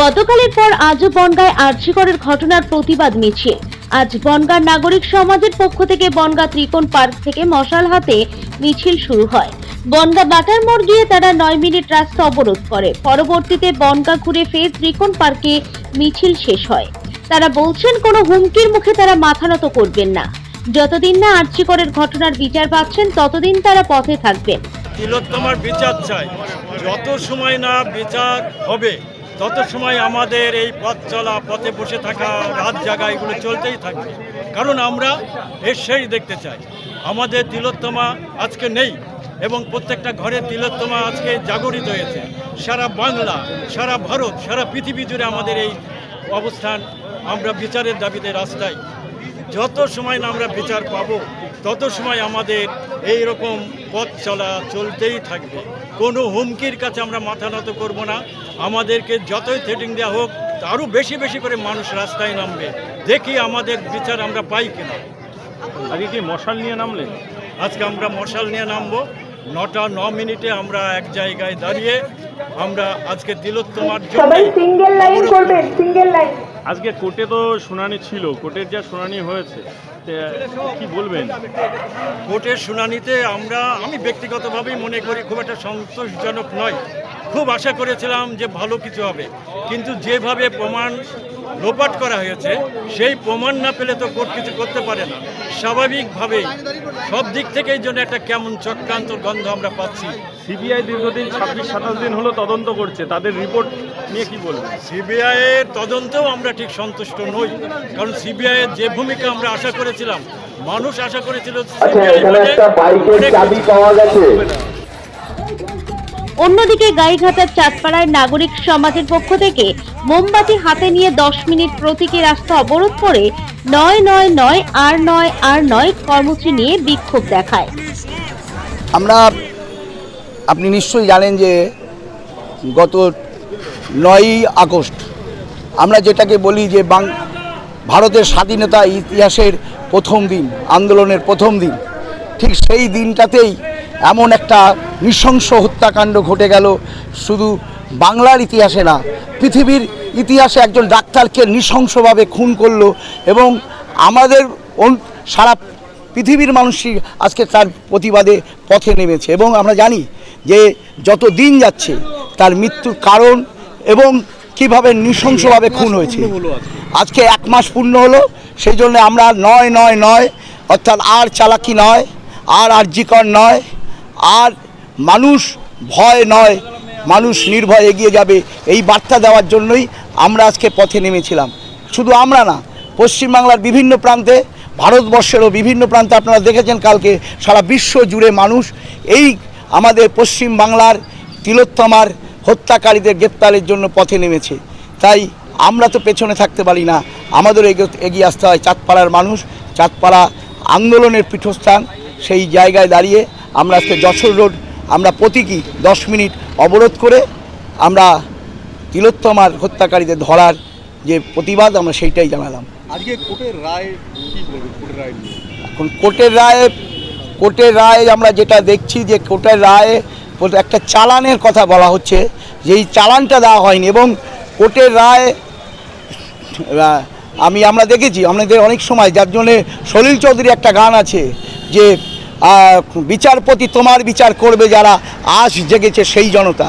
গতকালের পর আজও বনগায় আর্যিকরের ঘটনার প্রতিবাদ মিছিল। আজ বনগাঁর নাগরিক সমাজের পক্ষ থেকে বনগাঁ ত্রিকোণ পার্ক থেকে মশাল হাতে মিছিল শুরু হয়। বনগাঁ বাটার মোড় গিয়ে তারা নয় মিনিট রাস্তা অবরোধ করে। পরবর্তীতে বনগাঁ ঘুরে ফের ত্রিকোণ পার্কে মিছিল শেষ হয়। তারা বলছেন, কোনো হুমকির মুখে তারা মাথা নত করবেন না। যতদিন না আর্যিকরের ঘটনার বিচার পাচ্ছেন, ততদিন তারা পথে থাকবেন। তিলোত্তমার বিচার চাই। যত সময় না বিচার হবে, তত সময় আমাদের এই পথ চলা, পথে বসে থাকা, রাত জাগা এগুলো চলতেই থাকবে। কারণ আমরা এর দেখতে চাই। আমাদের তিলোত্তমা আজকে নেই এবং প্রত্যেকটা ঘরে তিলোত্তমা আজকে জাগরিত হয়েছে। সারা বাংলা, সারা ভারত, সারা পৃথিবী জুড়ে আমাদের এই অবস্থান আমরা বিচারের দাবিতে রাস্তায়। যত সময় না আমরা বিচার পাব, তত সময় আমাদের এই রকম পথ চলা চলতেই থাকবে। কোনো হুমকির কাছে আমরা মাথা নত করব না। আমাদেরকে যতই থ্রেটিং দেওয়া হোক আরও বেশি বেশি করে মানুষ রাস্তায় নামবে। দেখি আমাদের বিচার আমরা পাই কিনা। আগে কি মশাল নিয়ে নামলেন? আজকে আমরা মশাল নিয়ে নামবো। নটা ন মিনিটে আমরা এক জায়গায় দাঁড়িয়ে আমরা আজকে তিলোত্তমার সবাই জন্য সিঙ্গেল লাইন করবেন সিঙ্গেল লাইন আজকে কোর্টে তো শুনানি ছিল, কোর্টের যা শুনানি হয়েছে কি বলবেন? কোর্টের শুনানিতে আমরা, আমি ব্যক্তিগতভাবেই মনে করি খুব একটা সন্তোষজনক নয়। খুব আশা করেছিলাম যে ভালো কিছু হবে। কিন্তু যেভাবে প্রমাণ লোপাট করা হয়েছে, সেই প্রমাণ না পেলে তো কোর্ট কিছু করতে পারে না। স্বাভাবিকভাবেই সব দিক থেকেই জন্য একটা কেমন চক্রান্ত গন্ধ আমরা পাচ্ছি। সিবিআই দীর্ঘদিন ছাব্বিশ সাতাশ দিন হলো তদন্ত করছে। তাদের রিপোর্ট নিয়ে কি বলবেন? সিবিআইয়ের তদন্তেও আমরা ঠিক সন্তুষ্ট নই। কারণ সিবিআইয়ের যে ভূমিকা আমরা আশা করেছিলাম মানুষ আশা করেছিল আচ্ছা CBI এখানে একটা বাইকের অনেক চাবি কিছু। পাওয়া গেছে। অন্যদিকে গাইঘাটার চাঁদপাড়ায় নাগরিক সমাজের পক্ষ থেকে মোমবাতি হাতে নিয়ে দশ মিনিট প্রতীকী রাস্তা অবরোধ করে নয় নয় নয় আর নয় আর নয় কর্মসূচি নিয়ে বিক্ষোভ দেখায়। আমরা আপনি নিশ্চয়ই জানেন যে গত নয়ই আগস্ট আমরা যেটাকে বলি যে বাং ভারতের স্বাধীনতা ইতিহাসের প্রথম দিন, আন্দোলনের প্রথম দিন। ঠিক সেই দিনটাতেই এমন একটা নৃশংস হত্যাকাণ্ড ঘটে গেল। শুধু বাংলার ইতিহাসে না, পৃথিবীর ইতিহাসে একজন ডাক্তারকে নৃশংসভাবে খুন করল এবং আমাদের সারা পৃথিবীর মানুষই আজকে তার প্রতিবাদে পথে নেমেছে এবং আমরা জানি যে যত দিন যাচ্ছে, তার মৃত্যুর কারণ এবং কীভাবে নৃশংসভাবে খুন হয়েছে। আজকে এক মাস পূর্ণ হলো, সেই জন্য আমরা নয় নয় নয়, অর্থাৎ আর চালাকি নয়, আর আর্যিকর নয়, আর মানুষ ভয় নয়, মানুষ নির্ভয় এগিয়ে যাবে, এই বার্তা দেওয়ার জন্যই আমরা আজকে পথে নেমেছিলাম। শুধু আমরা না, পশ্চিমবাংলার বিভিন্ন প্রান্তে, ভারতবর্ষেরও বিভিন্ন প্রান্তে আপনারা দেখেছেন কালকে সারা বিশ্ব জুড়ে মানুষ এই আমাদের পশ্চিম বাংলার তিলোত্তমার হত্যাকারীদের গ্রেপ্তারের জন্য পথে নেমেছে। তাই আমরা তো পেছনে থাকতে পারি না। আমাদেরও এগো- এগিয়ে আসতে হয়। চাঁদপাড়ার মানুষ চাঁদপাড়া আন্দোলনের পীঠস্থান সেই জায়গায় দাঁড়িয়ে আমরা আজকে যশোর রোড আমরা প্রতীকী দশ মিনিট অবরোধ করে আমরা তিলোত্তমার হত্যাকারীদের ধরার যে প্রতিবাদ আমরা সেইটাই জানালাম। আজকে কোর্টের রায় এখন কোর্টের রায়ে কোর্টের রায়ে আমরা যেটা দেখছি যে কোর্টের রায়ে একটা চালানের কথা বলা হচ্ছে যে এই চালানটা দেওয়া হয়নি এবং কোর্টের রায় আমি, আমরা দেখেছি, আমাদের অনেক সময় যার জন্যে সলিল চৌধুরী একটা গান আছে যে বিচারপতি তোমার বিচার করবে যারা আশ জেগেছে সেই জনতা।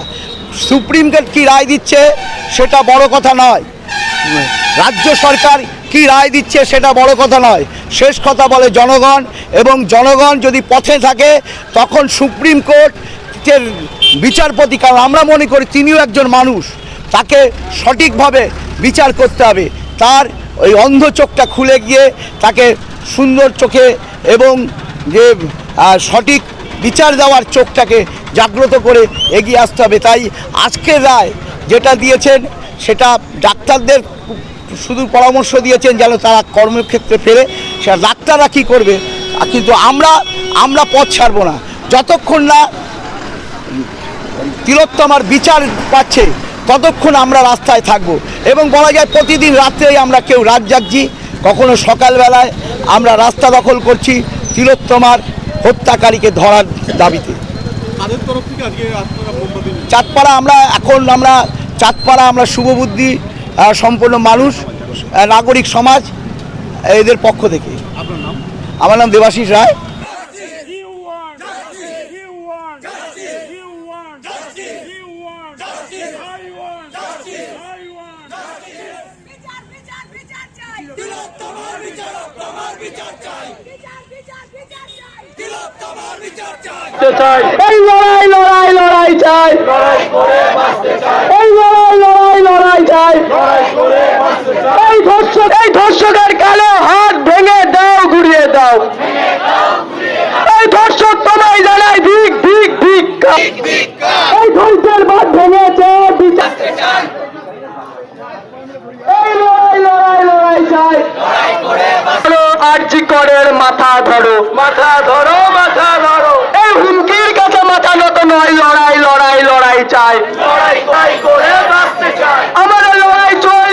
সুপ্রিম কোর্ট কী রায় দিচ্ছে সেটা বড় কথা নয়। রাজ্য সরকার কি রায় দিচ্ছে সেটা বড় কথা নয়। শেষ কথা বলে জনগণ এবং জনগণ যদি পথে থাকে, তখন সুপ্রিম কোর্টের বিচারপতি, কারণ আমরা মনে করি তিনিও একজন মানুষ, তাকে সঠিকভাবে বিচার করতে হবে। তার ওই অন্ধ চোখটা খুলে গিয়ে তাকে সুন্দর চোখে এবং যে সঠিক বিচার দেওয়ার চোখটাকে জাগ্রত করে এগিয়ে আসতে হবে। তাই আজকের রায় যেটা দিয়েছেন, সেটা ডাক্তারদের শুধু পরামর্শ দিয়েছেন যেন তারা কর্মক্ষেত্রে ফেরে সে ডাক্তাররা কী করবে? কিন্তু আমরা আমরা পথ ছাড়বো না। যতক্ষণ না তিলোত্তমার বিচার পাচ্ছে ততক্ষণ আমরা রাস্তায় থাকব। এবং বলা যায় প্রতিদিন রাত্রেই আমরা কেউ রাত জাগছি কখনো সকালবেলায় আমরা রাস্তা দখল করছি তিলোত্তমার হত্যাকারীকে ধরার দাবিতে। চাঁদপাড়া আমরা এখন আমরা চাঁদপাড়া আমরা শুভবুদ্ধি সম্পন্ন মানুষ নাগরিক সমাজ এদের পক্ষ থেকে আমার নাম দেবাশিস রায় এই লড়াই লড়াই লড়াই চাই এই লড়াই লড়াই এই ধর্ষক এই ধর্ষকের কালো হাত ভেঙে দাও ঘুরিয়ে দাও। এই ধর্ষক তোমায় জানাই ভিক ভিক ভিক এই ধৈর্যের বাদ ভেঙেছে বিচার। এই লড়াই লড়াই লড়াই চাই। ধরো আরজি করের মাথা ধরো। মাথা ধরো মাথা ধরো। এই হুমকির কাছে মাথা নত নয় লড়াই লড়াই লড়াই চাই। লড়াই করে বাঁচতে চাই। লড়াই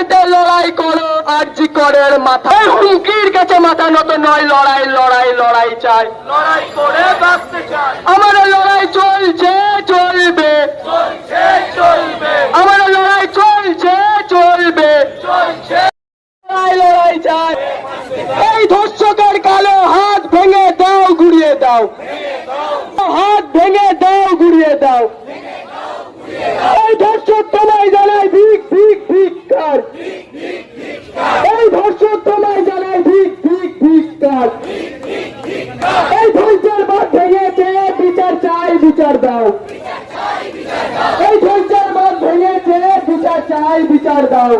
চাইতে লড়াই করো আরজি করের মাথা। হুমকির কাছে মাথা নত নয় লড়াই লড়াই লড়াই চাই। লড়াই করে বাঁচতে চাই। আমাদের লড়াই চলছে চলবে চলছে চলবে আমাদের লড়াই চলছে চলবে চলছে লড়াই লড়াই চাই এই ধর্ষকের কালো হাত ভেঙে দাও ঘুরিয়ে দাও হাত ভেঙে দাও ঘুরিয়ে দাও এই ধর্ষক তোমায় জানাই ভিক ভিক ভিক্ষার এই ধর্ষক তোমায় জানাই ভিক ভিক ভিক্ষার এই ধৈর্যের বাদ ভেঙেছে বিচার চাই বিচার দাও। এই ধৈর্যের বাদ ভেঙেছে বিচার চাই বিচার দাও।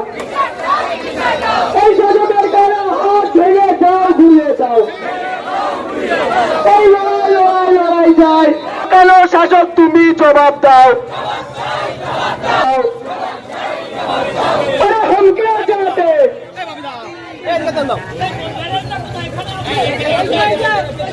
এই শাসকের কারও হাত ভেঙে দাও ঘুরিয়ে দাও। এই লড়াই লড়াই লড়াই যায়। কেন শাসক তুমি জবাব দাও। হুমকি আছে